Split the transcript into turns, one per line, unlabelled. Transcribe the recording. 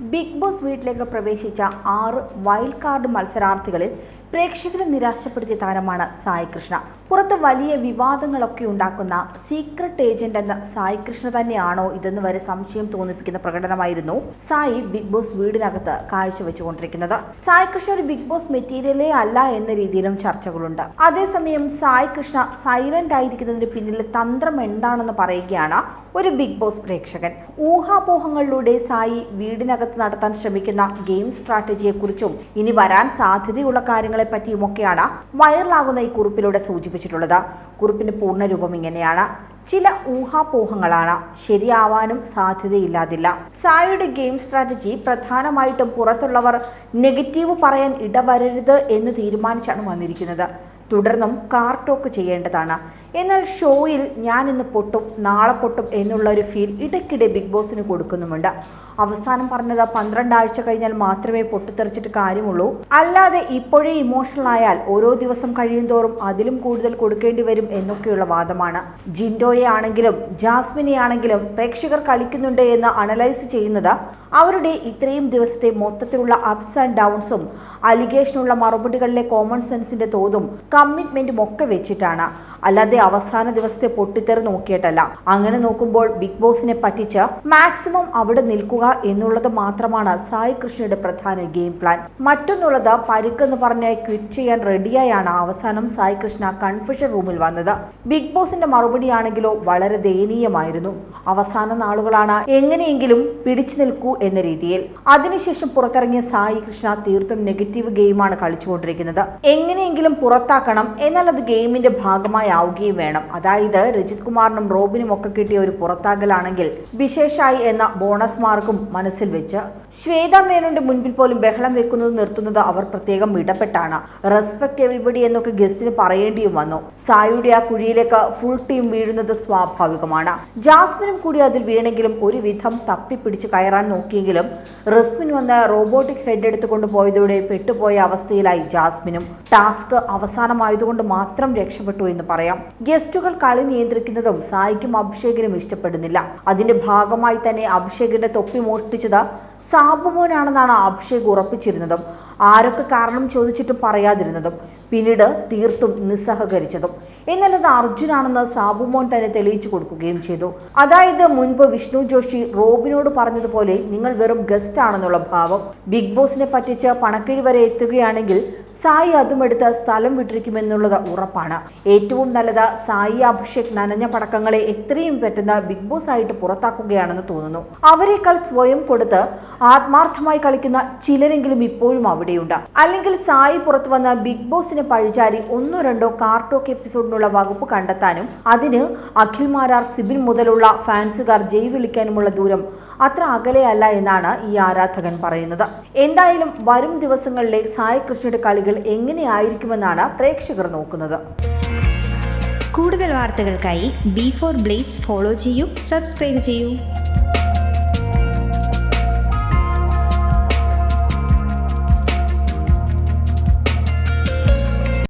Big boss വീട്ടിലേക്ക് പ്രവേശിച്ച ആറ് വൈൽഡ് കാർഡ് മത്സരാർത്ഥികളിൽ പ്രേക്ഷകരെ നിരാശപ്പെടുത്തിയ താരമാണ് സായി കൃഷ്ണ. പുറത്ത് വലിയ വിവാദങ്ങളൊക്കെ ഉണ്ടാക്കുന്ന സീക്രട്ട് ഏജന്റ് എന്ന സായി കൃഷ്ണ തന്നെയാണോ ഇതെന്ന് വരെ സംശയം തോന്നിപ്പിക്കുന്ന പ്രകടനമായിരുന്നു സായി ബിഗ് ബോസ് വീടിനകത്ത് കാഴ്ചവെച്ചുകൊണ്ടിരിക്കുന്നത്. സായി കൃഷ്ണ ഒരു ബിഗ് ബോസ് മെറ്റീരിയലേ അല്ല എന്ന രീതിയിലും ചർച്ചകളുണ്ട്. അതേസമയം സായി കൃഷ്ണ സൈലന്റ് ആയിരിക്കുന്നതിന് പിന്നിലെ തന്ത്രം എന്താണെന്ന് പറയുകയാണ് ഒരു ബിഗ് ബോസ് പ്രേക്ഷകൻ. ഊഹാപോഹങ്ങളിലൂടെ സായി വീടിനകത്ത് നടത്താൻ ശ്രമിക്കുന്ന ഗെയിം സ്ട്രാറ്റജിയെക്കുറിച്ചും ഇനി വരാൻ സാധ്യതയുള്ള കാര്യങ്ങളെ പറ്റിയുമൊക്കെയാണ് വൈറലാകുന്ന ഈ കുറിപ്പിലൂടെ സൂചിപ്പിച്ചിട്ടുള്ളത്. കുറിപ്പിന്റെ പൂർണരൂപം ഇങ്ങനെയാണ്. ചില ഊഹാപോഹങ്ങളാണ് ശരിയാവാനും സാധ്യതയില്ലാതില്ല. സായുടെ ഗെയിം സ്ട്രാറ്റജി പ്രധാനമായിട്ടും പുറത്തുള്ളവർ നെഗറ്റീവ് പറയാൻ ഇടവരരുത് എന്ന് തീരുമാനിച്ചാണ് വന്നിരിക്കുന്നത്. തുടർന്നും കാർ ടോക്ക് ചെയ്യേണ്ടതാണ്. എന്നാൽ ഷോയിൽ ഞാൻ ഇന്ന് പൊട്ടും നാളെ പൊട്ടും എന്നുള്ള ഒരു ഫീൽ ഇടയ്ക്കിടെ ബിഗ് ബോസിന് കൊടുക്കുന്നുമുണ്ട്. അവസാനം പറഞ്ഞത് പന്ത്രണ്ടാഴ്ച കഴിഞ്ഞാൽ മാത്രമേ പൊട്ടിത്തെറിച്ചിട്ട് കാര്യമുള്ളൂ. അല്ലാതെ ഇപ്പോഴേ ഇമോഷണൽ ആയാൽ ഓരോ ദിവസം കഴിയുന്തോറും അതിലും കൂടുതൽ കൊടുക്കേണ്ടി വരും എന്നൊക്കെയുള്ള വാദമാണ്. ജിൻഡോയെ ആണെങ്കിലും ജാസ്മിനെ ആണെങ്കിലും പ്രേക്ഷകർ കളിക്കുന്നുണ്ട് എന്ന് അനലൈസ് ചെയ്യുന്നത് അവരുടെ ഇത്രയും ദിവസത്തെ മൊത്തത്തിലുള്ള അപ്സ് ആൻഡ് ഡൗൺസും അലിഗേഷനുള്ള മറുപടികളിലെ കോമൺ സെൻസിന്റെ തോതും കമ്മിറ്റ്മെന്റും ഒക്കെ വെച്ചിട്ടാണ്. അല്ലാതെ അവസാന ദിവസത്തെ പൊട്ടിത്തെറി നോക്കിയിട്ടല്ല. അങ്ങനെ നോക്കുമ്പോൾ ബിഗ് ബോസിനെ പറ്റിച്ച് മാക്സിമം അവിടെ നിൽക്കുക എന്നുള്ളത് മാത്രമാണ് സായി കൃഷ്ണയുടെ പ്രധാന ഗെയിം പ്ലാൻ മറ്റൊന്നുള്ളത് പരുക്കെന്ന് പറഞ്ഞ് ക്വിറ്റ് ചെയ്യാൻ റെഡിയായാണ് അവസാനം സായി കൃഷ്ണ കൺഫ്യൂഷൻ റൂമിൽ വന്നത്. ബിഗ് ബോസിന്റെ മറുപടി ആണെങ്കിലോ വളരെ ദയനീയമായിരുന്നു. അവസാന നാളുകളാണ് എങ്ങനെയെങ്കിലും പിടിച്ചു നിൽക്കൂ എന്ന രീതിയിൽ. അതിനുശേഷം പുറത്തിറങ്ങിയ സായി കൃഷ്ണ തീർത്തും നെഗറ്റീവ് ഗെയിമാണ് കളിച്ചുകൊണ്ടിരിക്കുന്നത്. എങ്ങനെയെങ്കിലും പുറത്താക്കണം എന്നാൽ അത് ഗെയിമിന്റെ ഭാഗമായി ആവുകയും വേണം. അതായത് രജിത് കുമാറിനും റോബിനും ഒക്കെ കിട്ടിയ ഒരു പുറത്താകലാണെങ്കിൽ വിശേഷായി എന്ന ബോണസ് മാർക്കും മനസ്സിൽ വെച്ച് ശ്വേത മേനോന്റെ മുൻപിൽ പോലും ബഹളം വെക്കുന്നത് നിർത്തുന്നത് അവർ പ്രത്യേകം ഇടപെട്ടാണ്. റെസ്പെക്ട് എവരിബഡി എന്നൊക്കെ ഗസ്റ്റിന് പറയേണ്ടിയും വന്നു. സായുടെ ആ കുഴിയിലേക്ക് ഫുൾ ടീം വീഴുന്നത് സ്വാഭാവികമാണ്. ജാസ്മിനും കൂടി അതിൽ വീണെങ്കിലും ഒരു വിധം തപ്പിപ്പിടിച്ച് കയറാൻ നോക്കിയെങ്കിലും റസ്മിൻ വന്ന് റോബോട്ടിക് ഹെഡ് എടുത്തുകൊണ്ട് പോയതോടെ പെട്ടുപോയ അവസ്ഥയിലായി ജാസ്മിനും. ടാസ്ക് അവസാനമായതുകൊണ്ട് മാത്രം രക്ഷപ്പെട്ടു എന്ന് പറയാം ഗസ്റ്റുകൾ കളി നിയന്ത്രിക്കുന്നതും സായിക്കും അഭിഷേകിനും ഇഷ്ടപ്പെടുന്നില്ല. അതിന്റെ ഭാഗമായി തന്നെ അഭിഷേകിന്റെ തൊപ്പി മോഷ്ടിച്ചത് സാബുമോനാണെന്നാണ് അഭിഷേക് ഉറപ്പിച്ചിരുന്നതും. ആരൊക്കെ കാരണം ചോദിച്ചിട്ടും പറയാതിരുന്നതും. പിന്നീട് തീർത്തും നിസ്സഹകരിച്ചതും. എന്നാൽ അത് അർജുനാണെന്ന് സാബുമോൻ തന്നെ തെളിയിച്ചു കൊടുക്കുകയും ചെയ്തു. അതായത് മുൻപ് വിഷ്ണു ജോഷി റോബിനോട് പറഞ്ഞതുപോലെ നിങ്ങൾ വെറും ഗസ്റ്റ് ആണെന്നുള്ള ഭാവം. ബിഗ് ബോസിനെ പറ്റിച്ച് പണക്കിഴി വരെ എത്തുകയാണെങ്കിൽ സായി അതും എടുത്ത് സ്ഥലം വിട്ടിരിക്കുമെന്നുള്ളത് ഉറപ്പാണ്. ഏറ്റവും നല്ലത് സായി അഭിഷേക് നനഞ്ഞ പടക്കങ്ങളെ എത്രയും പെട്ടെന്ന് ബിഗ് ബോസ് ആയിട്ട് പുറത്താക്കുകയാണെന്ന് തോന്നുന്നു. അവരെക്കാൾ സ്വയം കൊടുത്ത് ആത്മാർത്ഥമായി കളിക്കുന്ന ചിലരെങ്കിലും ഇപ്പോഴും അവിടെയുണ്ട്. അല്ലെങ്കിൽ സായി പുറത്തു വന്ന ബിഗ് ബോസിനെ പഴിചാരി ഒന്നോ രണ്ടോ കാർട്ടോക്ക് എപ്പിസോഡിനുള്ള വകുപ്പ് കണ്ടെത്താനും അതിന് അഖിൽ മാരാർ സിബിൻ മുതലുള്ള ഫാൻസുകാർ ജയ് വിളിക്കാനുമുള്ള ദൂരം അത്ര അകലെയല്ല എന്നാണ് ഈ ആരാധകൻ പറയുന്നത്. എന്തായാലും വരും ദിവസങ്ങളിലെ സായി കൃഷ്ണയുടെ കളികൾ എങ്ങനെയായിരിക്കുമെന്നാണ് പ്രേക്ഷകർ നോക്കുന്നത്.
കൂടുതൽ വാർത്തകൾക്കായി ബി ഫോർ ബ്ലേസ് ഫോളോ ചെയ്യൂ സബ്സ്ക്രൈബ് ചെയ്യൂ.